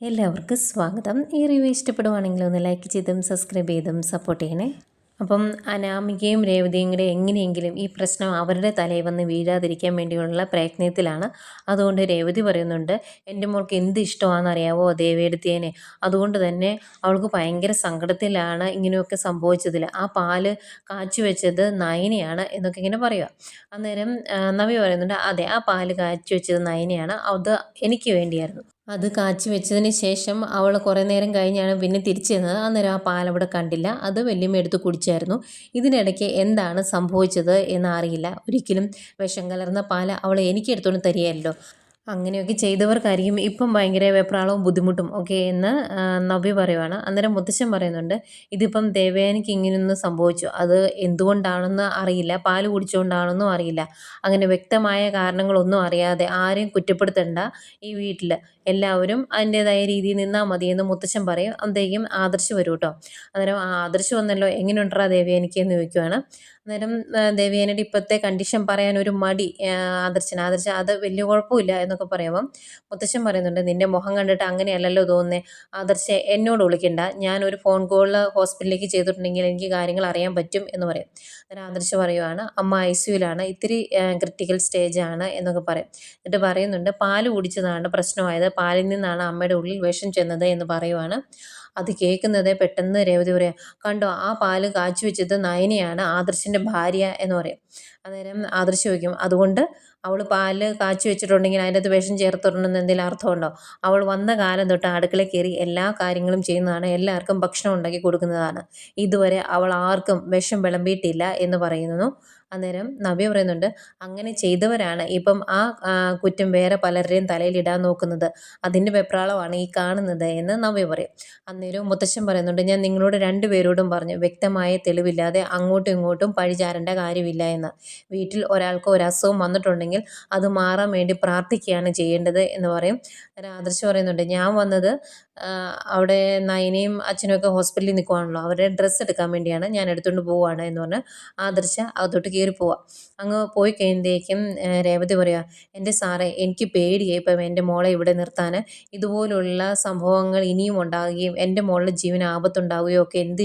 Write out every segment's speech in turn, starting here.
എല്ലാവർക്കും സ്വാഗതം. ഈ റിവ്യൂ ഇഷ്ടപ്പെടുവാണെങ്കിൽ ഒന്ന് ലൈക്ക് ചെയ്തും സബ്സ്ക്രൈബ് ചെയ്തും സപ്പോർട്ട് ചെയ്യണേ. അപ്പം അനാമികയും രേവതിയും കൂടെ എങ്ങനെയെങ്കിലും ഈ പ്രശ്നം അവരുടെ തലയിൽ വന്ന് വീഴാതിരിക്കാൻ വേണ്ടിയുള്ള പ്രയത്നത്തിലാണ്. അതുകൊണ്ട് രേവതി പറയുന്നുണ്ട് എന്റെ മോൾക്ക് എന്ത് ഇഷ്ടമാണെന്നറിയാവോ ദേവിയെടുത്തേനെ അതുകൊണ്ട് തന്നെ അവൾക്ക് ഭയങ്കര സങ്കടത്തിലാണ് ഇങ്ങനെയൊക്കെ സംഭവിച്ചതിൽ ആ പാൽ കാച്ചു വെച്ചത് നയനയാണ് എന്നൊക്കെ ഇങ്ങനെ പറയുക അന്നേരം നവി പറയുന്നുണ്ട് അതെ ആ പാൽ കാച്ചു വെച്ചത് നയനയാണ്. അത് എനിക്ക് വേണ്ടിയായിരുന്നു. അത് കാച്ചി വെച്ചതിന് ശേഷം അവൾ കുറേ നേരം കഴിഞ്ഞാണ് പിന്നെ തിരിച്ചു ചെന്നത്. അന്നേരം ആ പാൽ അവിടെ കണ്ടില്ല. അത് വല്യമ്മ എടുത്ത് കുടിച്ചായിരുന്നു. ഇതിനിടയ്ക്ക് എന്താണ് സംഭവിച്ചത് എന്ന് അറിയില്ല ഒരിക്കലും വിഷം കലർന്ന പാൽ അവൾ എനിക്ക് എടുത്തുകൊണ്ട് തരികയല്ലോ. അങ്ങനെയൊക്കെ ചെയ്തവർക്കായിരിക്കും ഇപ്പം ഭയങ്കര വെപ്രാളവും ബുദ്ധിമുട്ടും ഒക്കെ എന്ന് നബി പറയുവാണ്. അന്നേരം മുത്തശ്ശൻ പറയുന്നുണ്ട് ഇതിപ്പം ദേവയാനിക്ക് ഇങ്ങനെയൊന്നും സംഭവിച്ചു. അത് എന്തുകൊണ്ടാണെന്ന് അറിയില്ല. പാൽ കുടിച്ചുകൊണ്ടാണെന്നും അറിയില്ല. അങ്ങനെ വ്യക്തമായ കാരണങ്ങളൊന്നും അറിയാതെ ആരെയും കുറ്റപ്പെടുത്തണ്ട ഈ വീട്ടിൽ എല്ലാവരും അതിന്റെതായ രീതിയിൽ നിന്നാൽ മതി എന്ന് മുത്തച്ഛൻ പറയും. അന്നേക്കും ആദർശ് വരും കേട്ടോ അന്നേരം ആദർശ് വന്നല്ലോ എങ്ങനെയുണ്ടാ ദേവയാനിക്ക് എന്ന് ചോദിക്കുവാണ്. അന്നേരം ദേവിയേനയുടെ ഇപ്പോഴത്തെ കണ്ടീഷൻ പറയാൻ ഒരു മടി ആദർശൻ ആദർശന്. ആദർശ അത് വലിയ കുഴപ്പമില്ല എന്നൊക്കെ പറയുമ്പം മുത്തശ്ശൻ പറയുന്നുണ്ട് നിന്റെ മുഖം കണ്ടിട്ട് അങ്ങനെയല്ലല്ലോ തോന്നുന്നേ. ആദർശ എന്നോട് വിളിക്കണ്ട. ഞാൻ ഒരു ഫോൺ കോളിൽ ഹോസ്പിറ്റലിലേക്ക് ചെയ്തിട്ടുണ്ടെങ്കിൽ എനിക്ക് കാര്യങ്ങൾ അറിയാൻ പറ്റും എന്ന് പറയും. അന്നേരം ആദർശ് പറയുവാണ് അമ്മ ഐ സിയുലാണ് ഇത്തിരി ക്രിട്ടിക്കൽ സ്റ്റേജ് ആണ് എന്നൊക്കെ പറയും. എന്നിട്ട് പറയുന്നുണ്ട് പാൽ കുടിച്ചതാണ് പ്രശ്നമായത്. പാലിൽ നിന്നാണ് അമ്മയുടെ ഉള്ളിൽ വിഷം ചെന്നത് എന്ന് പറയുവാണ്. അത് കേൾക്കുന്നത് പെട്ടെന്ന് രേവതി പറയാം കണ്ടോ ആ പാൽ കാച്ചി വെച്ചത് നയനയാണ് ആദർശിന്റെ ഭാര്യ എന്ന് പറയും. അന്നേരം ആദർശ് ചോദിക്കും അതുകൊണ്ട് അവൾ പാൽ കാച്ചി വെച്ചിട്ടുണ്ടെങ്കിൽ അതിന്റെ അകത്ത് വിഷം ചേർത്തിട്ടുണ്ടെന്ന് എന്തെങ്കിലും അർത്ഥമുണ്ടോ? അവൾ വന്ന കാലം തൊട്ട് അടുക്കള കയറി എല്ലാ കാര്യങ്ങളും ചെയ്യുന്നതാണ്. എല്ലാവർക്കും ഭക്ഷണം ഉണ്ടാക്കി കൊടുക്കുന്നതാണ്. ഇതുവരെ അവൾ ആർക്കും വിഷം വിളമ്പിയിട്ടില്ല എന്ന് പറയുന്നു. അന്നേരം നവ്യ പറയുന്നുണ്ട് അങ്ങനെ ചെയ്തവരാണ് ഇപ്പം ആ ആ, കുറ്റം വേറെ പലരുടെയും തലയിലിടാൻ നോക്കുന്നത്. അതിന്റെ വെപ്രാളമാണ് ഈ കാണുന്നത് എന്ന് നവ്യ പറയും. അന്നേരം മുത്തശ്ശൻ പറയുന്നുണ്ട് ഞാൻ നിങ്ങളോട് രണ്ടുപേരോടും പറഞ്ഞു വ്യക്തമായ തെളിവില്ലാതെ അങ്ങോട്ടും ഇങ്ങോട്ടും പഴിചാരേണ്ട കാര്യമില്ല എന്ന്. വീട്ടിൽ ഒരാൾക്ക് ഒരു അസുഖം വന്നിട്ടുണ്ടെങ്കിൽ അത് മാറാൻ വേണ്ടി പ്രാർത്ഥിക്കുകയാണ് ചെയ്യേണ്ടത് എന്ന് പറയും. അന്നേരം ആദർശ് പറയുന്നുണ്ട് ഞാൻ വന്നത് അവിടെ നയനയും അച്ഛനും ഒക്കെ ഹോസ്പിറ്റലിൽ നിൽക്കുവാണല്ലോ അവരുടെ ഡ്രസ്സ് എടുക്കാൻ വേണ്ടിയാണ് ഞാൻ എടുത്തുകൊണ്ട് പോവുകയാണ് എന്ന് പറഞ്ഞ് ആദർശ അകത്തോട്ട് കയറി പോവാം. അങ്ങ് പോയി കഴിയുമ്പോഴേക്കും രേവതി പറയുക എന്റെ സാറേ എനിക്ക് പേടിയായി ഇപ്പം എന്റെ മോളെ ഇവിടെ നിർത്താൻ. ഇതുപോലുള്ള സംഭവങ്ങൾ ഇനിയും ഉണ്ടാകുകയും എന്റെ മോളുടെ ജീവൻ ആപത്തുണ്ടാവുകയോ ഒക്കെ എന്ത്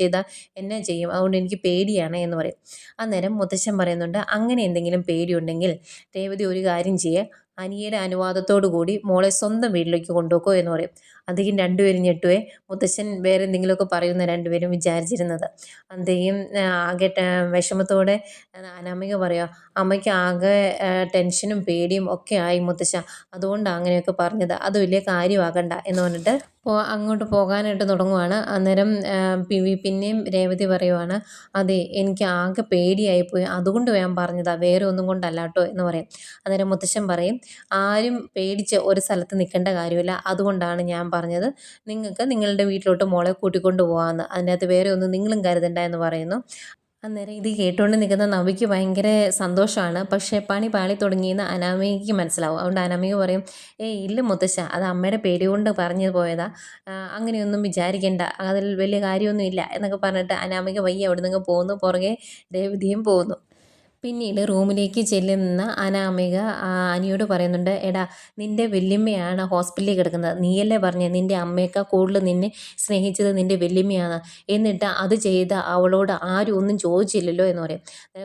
ചെയ്താൽ എന്നെ ചെയ്യും. അതുകൊണ്ട് എനിക്ക് പേടിയാണ് എന്ന് പറയും. അന്നേരം മുത്തശ്ശൻ പറയുന്നുണ്ട് അങ്ങനെ എന്തെങ്കിലും പേടിയുണ്ടെങ്കിൽ രേവതി ഒരു കാര്യം ചെയ്യുക അനിയയുടെ അനുവാദത്തോടു കൂടി മോളെ സ്വന്തം വീട്ടിലേക്ക് കൊണ്ടുപോക്കോ എന്ന് പറയും. അദ്ദേഹം രണ്ടുപേരും ഞെട്ടുവേ. മുത്തശ്ശൻ വേറെ എന്തെങ്കിലുമൊക്കെ പറയുന്ന രണ്ടുപേരും വിചാരിച്ചിരുന്നത്. അദ്ദേഹം ആകെ വിഷമത്തോടെ അനാമിക പറയുക അമ്മയ്ക്ക് ആകെ ടെൻഷനും പേടിയും ഒക്കെ ആയി മുത്തശ്ശ അതുകൊണ്ടാണ് അങ്ങനെയൊക്കെ പറഞ്ഞത്. അത് വലിയ കാര്യമാകണ്ട എന്ന് പറഞ്ഞിട്ട് പോ അങ്ങോട്ട് പോകാനായിട്ട് തുടങ്ങുവാണ്. അന്നേരം പി വി പിന്നെയും രേവതി പറയുവാണ് അതെ എനിക്ക് ആകെ പേടിയായിപ്പോയി. അതുകൊണ്ട് ഞാൻ പറഞ്ഞതാണ് വേറെ ഒന്നും കൊണ്ടല്ല കേട്ടോ എന്ന് പറയും. അന്നേരം മുത്തശ്ശൻ പറയും ആരും പേടിച്ച് ഒരു സ്ഥലത്ത് നിൽക്കേണ്ട കാര്യമില്ല. അതുകൊണ്ടാണ് ഞാൻ പറഞ്ഞത്. നിങ്ങൾക്ക് നിങ്ങളുടെ വീട്ടിലോട്ട് മോളെ കൂട്ടിക്കൊണ്ട് പോകാമെന്ന്. അതിനകത്ത് വേറെ ഒന്നും നിങ്ങളും കരുതണ്ട എന്ന് പറയുന്നു. അന്നേരം ഇത് കേട്ടുകൊണ്ട് നിൽക്കുന്ന നവിക്ക് ഭയങ്കര സന്തോഷമാണ് പക്ഷേ പണി പാളി തുടങ്ങിയെന്ന് അനാമികയ്ക്ക് മനസ്സിലാവും. അതുകൊണ്ട് അനാമിക പറയും ഏയ് ഇല്ല മുത്തശ്ശ അത് അമ്മയുടെ പേര് കൊണ്ട് പറഞ്ഞു പോയതാ. അങ്ങനെയൊന്നും വിചാരിക്കേണ്ട. അതിൽ വലിയ കാര്യമൊന്നും ഇല്ല എന്നൊക്കെ പറഞ്ഞിട്ട് അനാമിക വയ്യ അവിടെ നിന്ന് പോകുന്നു പുറകെ രേവതിയും പോകുന്നു പിന്നീട് റൂമിലേക്ക് ചെല്ലുന്ന അനാമിക അനിയോട് പറയുന്നുണ്ട് എടാ നിന്റെ വല്യമ്മയാണ് ഹോസ്പിറ്റലിൽ കിടക്കുന്നത്. നീയല്ലേ പറഞ്ഞത് നിന്റെ അമ്മയേക്കാൾ കൂടുതൽ നിന്നെ സ്നേഹിച്ചത് നിന്റെ വല്യമ്മയാണ് എന്നിട്ട് അത് ചെയ്ത അവളോട് ആരും ഒന്നും ചോദിച്ചില്ലല്ലോ എന്ന് പറയും.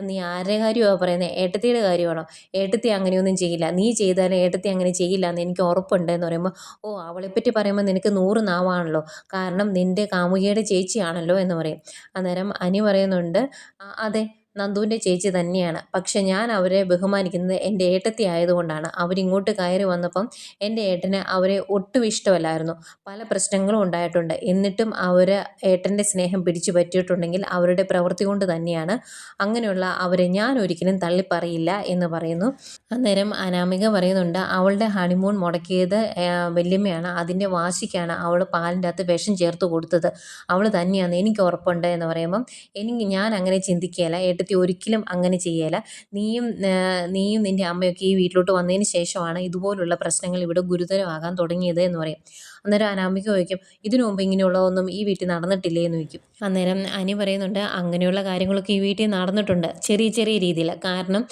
നീ ആരുടെ കാര്യമാണ് പറയുന്നത് ഏട്ടത്തിയുടെ കാര്യമാണോ? ഏട്ടത്തി അങ്ങനെയൊന്നും ചെയ്യില്ല. നീ ചെയ്താലും ഏട്ടത്തി അങ്ങനെ ചെയ്യില്ല എന്ന് എനിക്ക് ഉറപ്പുണ്ട് എന്ന് പറയുമ്പോൾ ഓ അവളെപ്പറ്റി പറയുമ്പോൾ നിനക്ക് നൂറ് നാവാണല്ലോ. കാരണം നിന്റെ കാമുകിയുടെ ചേച്ചിയാണല്ലോ എന്ന് പറയും. അന്നേരം അനി പറയുന്നുണ്ട് അതെ നന്ദുവിന്റെ ചേച്ചി തന്നെയാണ്. പക്ഷെ ഞാൻ അവരെ ബഹുമാനിക്കുന്നത് എന്റെ ഏട്ടത്തി ആയതുകൊണ്ടാണ്. അവരിങ്ങോട്ട് കയറി വന്നപ്പം എന്റെ ഏട്ടന് അവരെ ഒട്ടും ഇഷ്ടമല്ലായിരുന്നു. പല പ്രശ്നങ്ങളും ഉണ്ടായിട്ടുണ്ട്. എന്നിട്ടും അവർ ഏട്ടന്റെ സ്നേഹം പിടിച്ചു പറ്റിയിട്ടുണ്ടെങ്കിൽ അവരുടെ പ്രവൃത്തി കൊണ്ട് തന്നെയാണ് അങ്ങനെയുള്ള അവരെ ഞാൻ ഒരിക്കലും തള്ളിപ്പറയില്ല എന്ന് പറയുന്നു. അന്നേരം അനാമിക പറയുന്നുണ്ട് അവളുടെ ഹണിമൂൺ മുടക്കിയത് വല്യമ്മയാണ്. അതിന്റെ വാശിക്കാണ് അവൾ പാലിന്റെ അകത്ത് വിഷം ചേർത്ത് കൊടുത്തത്. അവൾ തന്നെയാണ് എനിക്ക് ഉറപ്പുണ്ട് എന്ന് പറയുമ്പം എനിക്ക് ഞാൻ അങ്ങനെ ചിന്തിക്കുകയില്ല. ഏട്ടത്തി ഒരിക്കലും അങ്ങനെ ചെയ്യേല. നീയും നീയും നിന്റെ അമ്മയൊക്കെ ഈ വീട്ടിലോട്ട് വന്നതിന് ശേഷമാണ് ഇതുപോലുള്ള പ്രശ്നങ്ങൾ ഇവിടെ ഗുരുതരമാകാൻ തുടങ്ങിയത് എന്ന് പറയും. അന്നേരം അനാമിക ചോദിക്കും ഇതിനു മുമ്പ് ഇങ്ങനെയുള്ളതൊന്നും ഈ വീട്ടിൽ നടന്നിട്ടില്ലേ? എന്ന് ചോദിക്കും. അന്നേരം അനി പറയുന്നുണ്ട് അങ്ങനെയുള്ള കാര്യങ്ങളൊക്കെ ഈ വീട്ടിൽ നടന്നിട്ടുണ്ട് ചെറിയ ചെറിയ രീതിയിൽ. കാരണം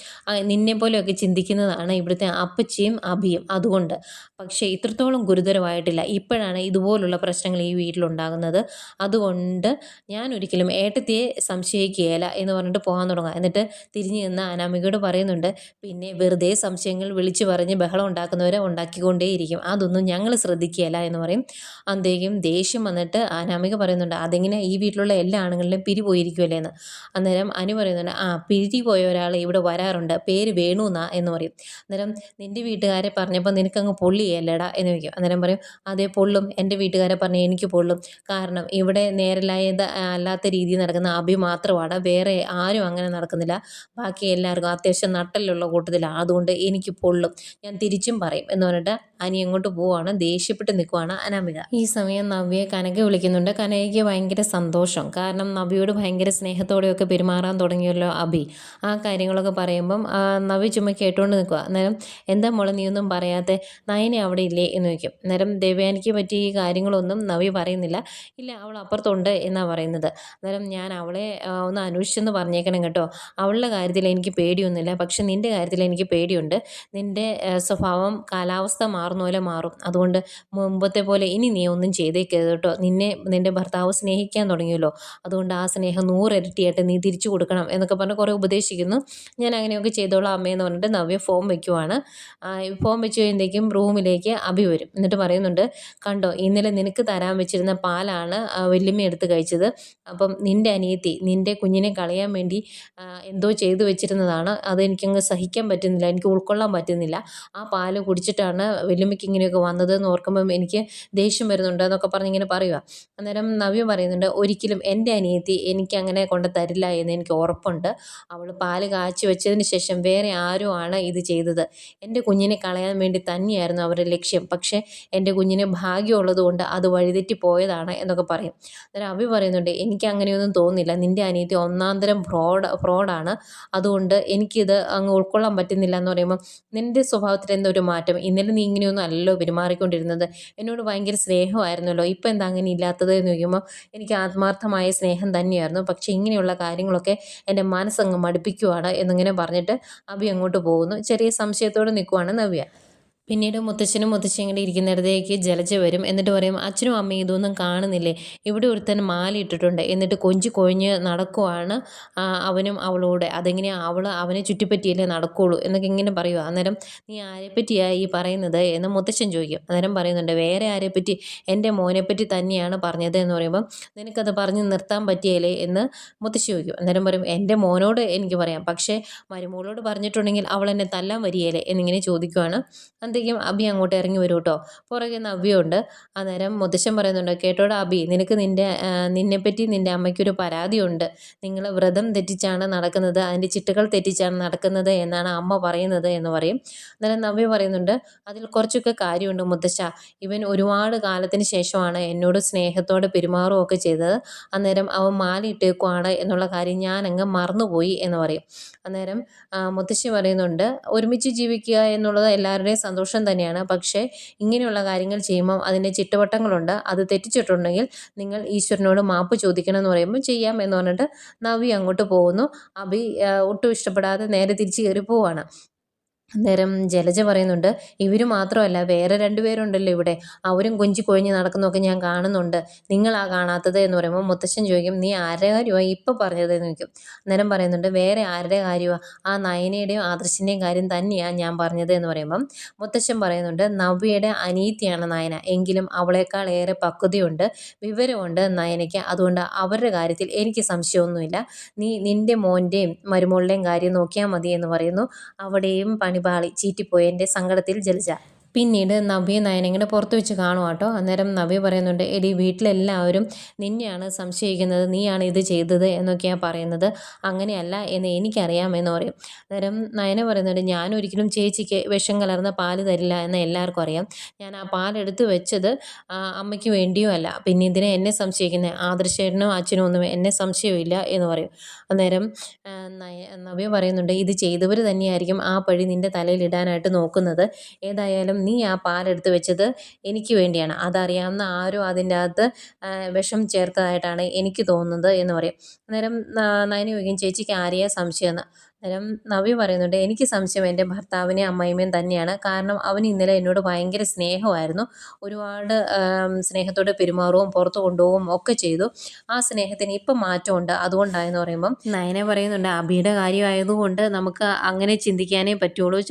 നിന്നെ പോലെയൊക്കെ ചിന്തിക്കുന്നതാണ് ഇവിടുത്തെ അപ്പച്ചിയും അഭിയും അതുകൊണ്ട്. പക്ഷേ ഇത്രത്തോളം ഗുരുതരമായിട്ടില്ല. ഇപ്പോഴാണ് ഇതുപോലുള്ള പ്രശ്നങ്ങൾ ഈ വീട്ടിലുണ്ടാകുന്നത് അതുകൊണ്ട് ഞാൻ ഒരിക്കലും ഏട്ടത്തിയെ സംശയിക്കുകയില്ല എന്ന് പറഞ്ഞിട്ട് പോകാൻ തുടങ്ങുക എന്നിട്ട് തിരിഞ്ഞു നിന്ന് അനാമികയോട് പറയുന്നുണ്ട് പിന്നെ വെറുതെ സംശയങ്ങൾ വിളിച്ചു പറഞ്ഞ് ബഹളം ഉണ്ടാക്കുന്നവരെ ഉണ്ടാക്കിക്കൊണ്ടേയിരിക്കും. അതൊന്നും ഞങ്ങൾ ശ്രദ്ധിക്കുകയില്ല എന്ന് പറയും. അന്തേക്കും ദേഷ്യം വന്നിട്ട് അനാമിക പറയുന്നുണ്ട് അതെങ്ങനെ ഈ വീട്ടിലുള്ള എല്ലാ ആണുങ്ങളിലും പിരി പോയിരിക്കുമല്ലേ എന്ന്. അന്നേരം അനു പറയുന്നുണ്ട് ആ പിരി പോയ ഒരാൾ ഇവിടെ വരാറുണ്ട് പേര് വേണു എന്നാ എന്ന് പറയും. അന്നേരം നിന്റെ വീട്ടുകാരെ പറഞ്ഞപ്പോൾ നിനക്കങ്ങ് പൊള്ളിയല്ലേടാ? എന്ന് ചോദിക്കും. അന്നേരം പറയും അതേ പൊള്ളും. എന്റെ വീട്ടുകാരെ പറഞ്ഞ് എനിക്ക് പൊള്ളും. കാരണം ഇവിടെ നേരലായത് അല്ലാത്ത രീതിയിൽ നടക്കുന്ന അഭി മാത്രമാണ്. വേറെ ആരും അങ്ങനെ നടക്കുന്നില്ല. ബാക്കി എല്ലാവർക്കും അത്യാവശ്യം നട്ടലുള്ള കൂട്ടത്തിലാണ് അതുകൊണ്ട് എനിക്ക് പൊള്ളും. ഞാൻ തിരിച്ചും പറയും എന്ന് പറഞ്ഞിട്ട് അനി അങ്ങോട്ട് പോവാണ്? ദേഷ്യപ്പെട്ട് നിൽക്കുവാണ്. അനാമിക. ഈ സമയം നവ്യയെ കനക വിളിക്കുന്നുണ്ട്. കനകയ്ക്ക് ഭയങ്കര സന്തോഷം. കാരണം നവ്യയോട് ഭയങ്കര സ്നേഹത്തോടെയൊക്കെ പെരുമാറാൻ തുടങ്ങിയല്ലോ അഭി. ആ കാര്യങ്ങളൊക്കെ പറയുമ്പം നവ്യ ചുമ്മാ കേട്ടുകൊണ്ട് നിൽക്കുക അന്നേരം എന്താ മോളെ നീ ഒന്നും പറയാത്തെ? നയന അവിടെ ഇല്ലേ? എന്ന് ചോദിക്കും. അന്നേരം ദേവയാനിക്ക് പറ്റിയ ഈ കാര്യങ്ങളൊന്നും നവ്യ പറയുന്നില്ല. ഇല്ല അവൾ അപ്പുറത്തുണ്ട് എന്നാണ് പറയുന്നത്. അന്നേരം ഞാൻ അവളെ ഒന്ന് അന്വേഷിച്ചെന്ന് പറഞ്ഞേക്കണം കേട്ടോ. അവളുടെ കാര്യത്തിൽ എനിക്ക് പേടിയൊന്നുമില്ല. പക്ഷെ നിന്റെ കാര്യത്തിൽ എനിക്ക് പേടിയുണ്ട്. നിന്റെ സ്വഭാവം കാലാവസ്ഥ മാറുന്ന പോലെ മാറും. അതുകൊണ്ട് മുമ്പത്തെ പോലെ ഇനി നീ ഒന്നും ചെയ്തേക്കരുത് കേട്ടോ. നിന്നെ നിന്റെ ഭർത്താവ് സ്നേഹിക്കാൻ തുടങ്ങിയല്ലോ. അതുകൊണ്ട് ആ സ്നേഹം നൂറിരട്ടിയായിട്ട് നീ തിരിച്ചു കൊടുക്കണം എന്നൊക്കെ പറഞ്ഞ് കുറേ ഉപദേശിക്കുന്നു. ഞാൻ അങ്ങനെയൊക്കെ ചെയ്തോളാം അമ്മയെന്ന് പറഞ്ഞിട്ട് നവ്യ ഫോം വയ്ക്കുവാണ് ആ, ഫോം വെച്ച് കഴിയുമ്പോഴേക്കും റൂമിലേക്ക് അഭി വരും. എന്നിട്ട് പറയുന്നുണ്ട് കണ്ടോ ഇന്നലെ നിനക്ക് തരാൻ വെച്ചിരുന്ന പാലാണ് വല്യമ്മ എടുത്ത് കഴിച്ചത്. അപ്പം നിന്റെ അനിയത്തി നിന്റെ കുഞ്ഞിനെ കളയാൻ വേണ്ടി എന്തോ ചെയ്തു വെച്ചിരുന്നതാണ്. അത് എനിക്കങ്ങ് സഹിക്കാൻ പറ്റുന്നില്ല എനിക്ക് ഉൾക്കൊള്ളാൻ പറ്റുന്നില്ല. ആ പാൽ കുടിച്ചിട്ടാണ് വല്യമ്മയ്ക്ക് ഇങ്ങനെയൊക്കെ വന്നത് എന്ന് ഓർക്കുമ്പം എനിക്ക് ദേഷ്യം വരുന്നുണ്ട് എന്നൊക്കെ പറഞ്ഞ് ഇങ്ങനെ പറയുക അന്നേരം നവ്യ പറയുന്നുണ്ട് ഒരിക്കലും എന്റെ അനിയത്തി എനിക്ക് അങ്ങനെ കൊണ്ട് തരില്ല എന്ന് എനിക്ക് ഉറപ്പുണ്ട്. അവൾ പാൽ കാച്ചി വെച്ചതിന് ശേഷം വേറെ ആരും ആണ് ഇത് ചെയ്തത്. എന്റെ കുഞ്ഞിനെ കളയാൻ വേണ്ടി തന്നെയായിരുന്നു അവരുടെ ലക്ഷ്യം. പക്ഷേ എന്റെ കുഞ്ഞിന് ഭാഗ്യമുള്ളത് കൊണ്ട് അത് വഴിതെറ്റി പോയതാണ് എന്നൊക്കെ പറയും. അന്നേരം അവ്യ പറയുന്നുണ്ട് എനിക്ക് അങ്ങനെയൊന്നും തോന്നില്ല നിന്റെ അനിയത്തി ഒന്നാന്തരം ഫ്രോഡ് ഫ്രോഡാണ് അതുകൊണ്ട് എനിക്കിത് അങ്ങ് ഉൾക്കൊള്ളാൻ പറ്റുന്നില്ല എന്ന് പറയുമ്പോൾ നിന്റെ സ്വഭാവത്തിൽ എന്തൊരു മാറ്റം? ഇന്നലെ നീ ഇങ്ങനെയൊന്നും അല്ലല്ലോ പെരുമാറിക്കൊണ്ടിരുന്നത്. എന്നോട് ഭയങ്കര സ്നേഹമായിരുന്നല്ലോ. ഇപ്പം എന്താ അങ്ങനെ ഇല്ലാത്തത് എന്ന് ചോദിക്കുമ്പോൾ എനിക്ക് ആത്മാർത്ഥമായ സ്നേഹം തന്നെയായിരുന്നു. പക്ഷേ ഇങ്ങനെയുള്ള കാര്യങ്ങളൊക്കെ എന്റെ മനസ്സങ്ങ് മടുപ്പിക്കുവാണ് എന്നിങ്ങനെ പറഞ്ഞിട്ട് അഭി അങ്ങോട്ട് പോകുന്നു. ചെറിയ സംശയത്തോടെ നിൽക്കുവാണ് നവ്യ. പിന്നീട് മുത്തശ്ശനും മുത്തശ്ശിയും കൂടി ഇരിക്കുന്നിടത്തേക്ക് ജലജ വരും. എന്നിട്ട് പറയും അച്ഛനും അമ്മയും ഇതൊന്നും കാണുന്നില്ലേ? ഇവിടെ ഒരുത്തൻ മാല ഇട്ടിട്ടുണ്ട് എന്നിട്ട് കൊഞ്ചി കൊഴിഞ്ഞ് നടക്കുവാണ് അവനും അവളോട് അതെങ്ങനെയാണ് അവൾ അവനെ ചുറ്റിപ്പറ്റിയല്ലേ നടക്കുള്ളൂ? എന്നൊക്കെ ഇങ്ങനെ പറയുക അന്നേരം നീ ആരെപ്പറ്റിയാണ് ഈ പറയുന്നത്? എന്ന് മുത്തശ്ശൻ ചോദിക്കും. അന്നേരം പറയുന്നുണ്ട് വേറെ ആരെപ്പറ്റി? എന്റെ മോനെപ്പറ്റി തന്നെയാണ് പറഞ്ഞത്. എന്ന് പറയുമ്പം നിനക്കത് പറഞ്ഞ് നിർത്താൻ പറ്റിയല്ലേ? എന്ന് മുത്തശ്ശി ചോദിക്കും. അന്നേരം പറയും എന്റെ മോനോട് എനിക്ക് പറയാം. പക്ഷേ മരുമോളോട് പറഞ്ഞിട്ടുണ്ടെങ്കിൽ അവൾ എന്നെ തല്ലാൻ വരികയല്ലേ എന്നിങ്ങനെ ചോദിക്കുവാണ് അന്തേക്കും അബി അങ്ങോട്ട് ഇറങ്ങി വരും കേട്ടോ പുറകെ നവ്യുണ്ട് അന്നേരം മുത്തശ്ശൻ പറയുന്നുണ്ട് കേട്ടോടാ അബി നിനക്ക് നിന്റെ നിന്നെപ്പറ്റി നിന്റെ അമ്മയ്ക്കൊരു പരാതിയുണ്ട്. നിങ്ങൾ വ്രതം തെറ്റിച്ചാണ് നടക്കുന്നത് അതിന്റെ ചിട്ടകൾ തെറ്റിച്ചാണ് നടക്കുന്നത് എന്നാണ് അമ്മ പറയുന്നത് എന്ന് പറയും. അന്നേരം നവ്യ പറയുന്നുണ്ട് അതിൽ കുറച്ചൊക്കെ കാര്യമുണ്ട് മുത്തശ്ശ. ഇവൻ ഒരുപാട് കാലത്തിന് ശേഷമാണ് എന്നോട് സ്നേഹത്തോടെ പെരുമാറുകയൊക്കെ ചെയ്തത്. അന്നേരം അവൻ മാലയിട്ടേക്കുവാണ് എന്നുള്ള കാര്യം ഞാൻ അങ്ങ് മറന്നുപോയി എന്ന് പറയും. അന്നേരം മുത്തശ്ശി പറയുന്നുണ്ട് ഒരുമിച്ച് ജീവിക്കുക എന്നുള്ളത് എല്ലാവരുടെയും സന്തോഷം തന്നെയാണ്. പക്ഷേ ഇങ്ങനെയുള്ള കാര്യങ്ങൾ ചെയ്യുമ്പോൾ അതിന്റെ ചിട്ടവട്ടങ്ങളുണ്ട്. അത് തെറ്റിച്ചിട്ടുണ്ടെങ്കിൽ നിങ്ങൾ ഈശ്വരനോട് മാപ്പ് ചോദിക്കണം എന്ന് പറയുമ്പോൾ ചെയ്യാം എന്ന് പറഞ്ഞിട്ട് നവി അങ്ങോട്ട് പോകുന്നു. അഭി ഒട്ടും ഇഷ്ടപ്പെടാതെ നേരെ തിരിച്ച് കയറി പോവാണ്. അന്നേരം ജലജ പറയുന്നുണ്ട് ഇവർ മാത്രമല്ല വേറെ രണ്ടുപേരുണ്ടല്ലോ ഇവിടെ. അവരും കൊഞ്ചി കൊഴിഞ്ഞ് നടക്കുന്നതൊക്കെ ഞാൻ കാണുന്നുണ്ട്. നിങ്ങളാ കാണാത്തത് എന്ന് പറയുമ്പോൾ മുത്തശ്ശൻ ചോദിക്കും നീ ആരുടെ കാര്യമാണ് ഇപ്പം പറഞ്ഞത്? എന്ന് ചോദിക്കും. അന്നേരം പറയുന്നുണ്ട് വേറെ ആരുടെ കാര്യമാണ് ആ നയനയുടെയും ആദർശിന്റെയും കാര്യം തന്നെയാണ് ഞാൻ പറഞ്ഞത് എന്ന് പറയുമ്പം മുത്തശ്ശൻ പറയുന്നുണ്ട് നവ്യയുടെ അനീതിയാണ് നയന. എങ്കിലും അവളേക്കാൾ ഏറെ പക്വതയുണ്ട് വിവരമുണ്ട് നയനയ്ക്ക്. അതുകൊണ്ട് അവരുടെ കാര്യത്തിൽ എനിക്ക് സംശയമൊന്നുമില്ല. നീ നിന്റെ മോന്റെയും മരുമോളുടെയും കാര്യം നോക്കിയാൽ മതി എന്ന് പറയുന്നു. അവിടെയും പണിപാളി ചീറ്റിപ്പോയതിന്റെ സങ്കടത്തിൽ ജലജ പിന്നീട് നവ്യ നയനങ്ങനെ പുറത്ത് വെച്ച് കാണും കേട്ടോ അന്നേരം നവ്യ പറയുന്നുണ്ട് എടി വീട്ടിലെല്ലാവരും നിന്നെയാണ് സംശയിക്കുന്നത്. നീയാണ് ഇത് ചെയ്തത് എന്നൊക്കെയാണ് പറയുന്നത്. അങ്ങനെയല്ല എന്ന് എനിക്കറിയാം എന്ന് പറയും. അന്നേരം നയന പറയുന്നുണ്ട് ഞാൻ ഒരിക്കലും ചേച്ചിക്ക് വിഷം കലർന്ന പാൽ തരില്ല എന്ന് എല്ലാവർക്കും അറിയാം. ഞാൻ ആ പാലെടുത്ത് വെച്ചത് അമ്മയ്ക്ക് വേണ്ടിയും അല്ല. പിന്നെ ഇതിനെ എന്നെ സംശയിക്കുന്നത് ആദർശേട്ടനും അച്ഛനും ഒന്നും എന്നെ സംശയമില്ല എന്ന് പറയും. അന്നേരം നവ്യ പറയുന്നുണ്ട് ഇത് ചെയ്തവർ തന്നെയായിരിക്കും ആ പഴി നിന്റെ തലയിൽ ഇടാനായിട്ട് നോക്കുന്നത്. ഏതായാലും നീ ആ പാലെടുത്ത് വെച്ചത് എനിക്ക് വേണ്ടിയാണ്. അതറിയാവുന്ന ആരും അതിന്റെ അകത്ത് വിഷം ചേർത്തതായിട്ടാണ് എനിക്ക് തോന്നുന്നത് എന്ന് പറയും. അന്നേരം നയന ചോദിക്കും ചേച്ചിക്ക് ആരെയാണ് സംശയമെന്ന് അന്നേരം നവി പറയുന്നുണ്ട് എനിക്ക് സംശയം എന്റെ ഭർത്താവിനെ അമ്മായിമ്മയും തന്നെയാണ്. കാരണം അവൻ ഇന്നലെ എന്നോട് ഭയങ്കര സ്നേഹമായിരുന്നു. ഒരുപാട് സ്നേഹത്തോടെ പെരുമാറുകയും പുറത്തു കൊണ്ടുപോകും ഒക്കെ ചെയ്തു. ആ സ്നേഹത്തിന് ഇപ്പം മാറ്റമുണ്ട്. അതുകൊണ്ടായെന്ന് പറയുമ്പം നയനെ പറയുന്നുണ്ട് അഭിയുടെ കാര്യമായതുകൊണ്ട് നമുക്ക് അങ്ങനെ ചിന്തിക്കാനേ പറ്റുള്ളൂ.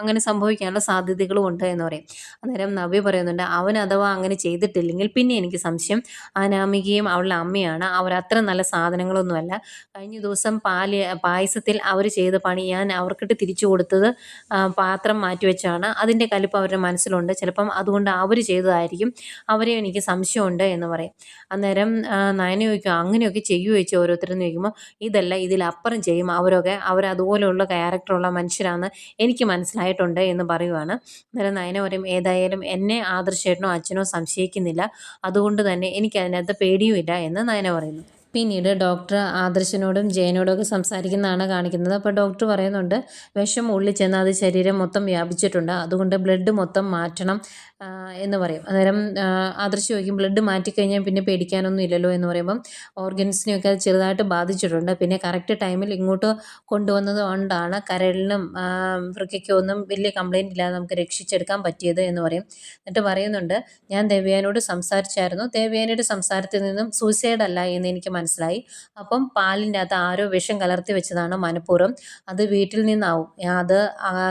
അങ്ങനെ സംഭവിക്കാനുള്ള സാധ്യതകളും ഉണ്ട് എന്ന് പറയും. അന്നേരം നവി പറയുന്നുണ്ട് അവൻ അഥവാ അങ്ങനെ ചെയ്തിട്ടില്ലെങ്കിൽ പിന്നെ എനിക്ക് സംശയം. അനാമികയും അവളുടെ അമ്മയാണ്. അവരത്ര നല്ല സാധനങ്ങളൊന്നുമല്ല. കഴിഞ്ഞ ദിവസം പാൽ പായസത്തിൽ അവർ ചെയ്ത പണി ഞാൻ അവർക്കിട്ട് തിരിച്ചു കൊടുത്തത് പാത്രം മാറ്റിവെച്ചാണ് അതിന്റെ കലിപ്പ് അവരുടെ മനസ്സിലുണ്ട്. ചിലപ്പം അതുകൊണ്ട് അവർ ചെയ്തതായിരിക്കും. അവരെ എനിക്ക് സംശയമുണ്ട് എന്ന് പറയും. അന്നേരം നയന ചോദിക്കും അങ്ങനെയൊക്കെ ചെയ്യുമോ ചോദിച്ചു ഓരോരുത്തരെന്ന് ചോദിക്കുമ്പോൾ ഇതല്ല ഇതിലപ്പുറം ചെയ്യും. അവരൊക്കെ അവരതുപോലെയുള്ള ക്യാരക്ടറുള്ള മനുഷ്യരാണ് എനിക്ക് മനസ്സിലായിട്ടുണ്ട് എന്ന് പറയുവാണ്. അന്നേരം നയന പറയും ഏതായാലും എന്നെ ആദർശേട്ടനോ അച്ഛനോ സംശയിക്കുന്നില്ല. അതുകൊണ്ട് തന്നെ എനിക്കതിനകത്ത് പേടിയുമില്ല എന്ന് നയന പറയുന്നു. പിന്നീട് ഡോക്ടർ ആദർശനോടും ജയനോടും ഒക്കെ സംസാരിക്കുന്നതാണ് കാണിക്കുന്നത്. അപ്പോൾ ഡോക്ടർ പറയുന്നുണ്ട് വിഷം ഉള്ളിൽ ചെന്ന് അത് ശരീരം മൊത്തം വ്യാപിച്ചിട്ടുണ്ട്. അതുകൊണ്ട് ബ്ലഡ് മൊത്തം മാറ്റണം എന്ന് പറയും. അന്നേരം ആദർശം ചോദിക്കും ബ്ലഡ് മാറ്റിക്കഴിഞ്ഞാൽ പിന്നെ പേടിക്കാനൊന്നും ഇല്ലല്ലോ? എന്ന് പറയുമ്പം ഓർഗൻസിനെയൊക്കെ അത് ചെറുതായിട്ട് ബാധിച്ചിട്ടുണ്ട്. പിന്നെ കറക്റ്റ് ടൈമിൽ ഇങ്ങോട്ട് കൊണ്ടുവന്നത് കൊണ്ടാണ് കരളിനും വൃക്കയ്ക്കും ഒന്നും വലിയ കംപ്ലയിന്റ് ഇല്ലാതെ നമുക്ക് രക്ഷിച്ചെടുക്കാൻ പറ്റിയത് എന്ന് പറയും. എന്നിട്ട് പറയുന്നുണ്ട് ഞാൻ ദേവയാനോട് സംസാരിച്ചായിരുന്നു. ദേവയാനയുടെ സംസാരത്തിൽ നിന്നും സൂയിസൈഡ് അല്ല എന്ന് എനിക്ക് മനസ്സിലായി. അപ്പം പാലിന്റെ അകത്ത് ആരോ വിഷം കലർത്തി വെച്ചതാണ് മനഃപൂർവം. അത് വീട്ടിൽ നിന്നാവും. അത്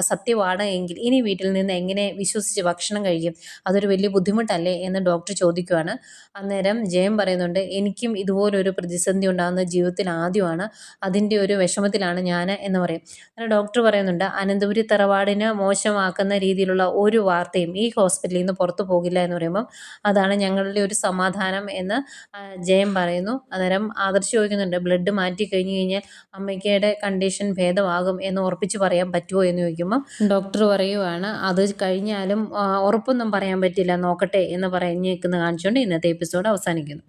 സത്യമാണ് എങ്കിൽ ഇനി വീട്ടിൽ നിന്ന് എങ്ങനെ വിശ്വസിച്ച് ഭക്ഷണം കഴിക്കും? അതൊരു വലിയ ബുദ്ധിമുട്ടല്ലേ എന്ന് ഡോക്ടർ ചോദിക്കുവാണ്. അന്നേരം ജയം പറയുന്നുണ്ട് എനിക്കും ഇതുപോലൊരു പ്രതിസന്ധി ഉണ്ടാകുന്ന ജീവിതത്തിൽ ആദ്യമാണ്. അതിന്റെ ഒരു വിഷമത്തിലാണ് ഞാൻ എന്ന് പറയും. അങ്ങനെ ഡോക്ടർ പറയുന്നുണ്ട് അനന്തപുരി തറവാടിന് മോശമാക്കുന്ന രീതിയിലുള്ള ഒരു വാർത്തയും ഈ ഹോസ്പിറ്റലിൽ നിന്ന് പുറത്തു പോകില്ല എന്ന് പറയുമ്പം അതാണ് ഞങ്ങളുടെ ഒരു സമാധാനം എന്ന് ജയം പറയുന്നു. അന്നേരം ആദർശ് ചോദിക്കുന്നുണ്ട് ബ്ലഡ് മാറ്റി കഴിഞ്ഞു കഴിഞ്ഞാൽ അമ്മയ്ക്കയുടെ കണ്ടീഷൻ ഭേദമാകും എന്ന് ഉറപ്പിച്ച് പറയാൻ പറ്റുമോ എന്ന് ചോദിക്കുമ്പോൾ ഡോക്ടർ പറയുവാണ് അത് കഴിഞ്ഞാലും ഉറപ്പൊന്നും പറയാൻ പറ്റില്ല നോക്കട്ടെ എന്ന് പറഞ്ഞ് നിൽക്കുന്ന കാണിച്ചുകൊണ്ട് ഇന്നത്തെ എപ്പിസോഡ് അവസാനിക്കുന്നു.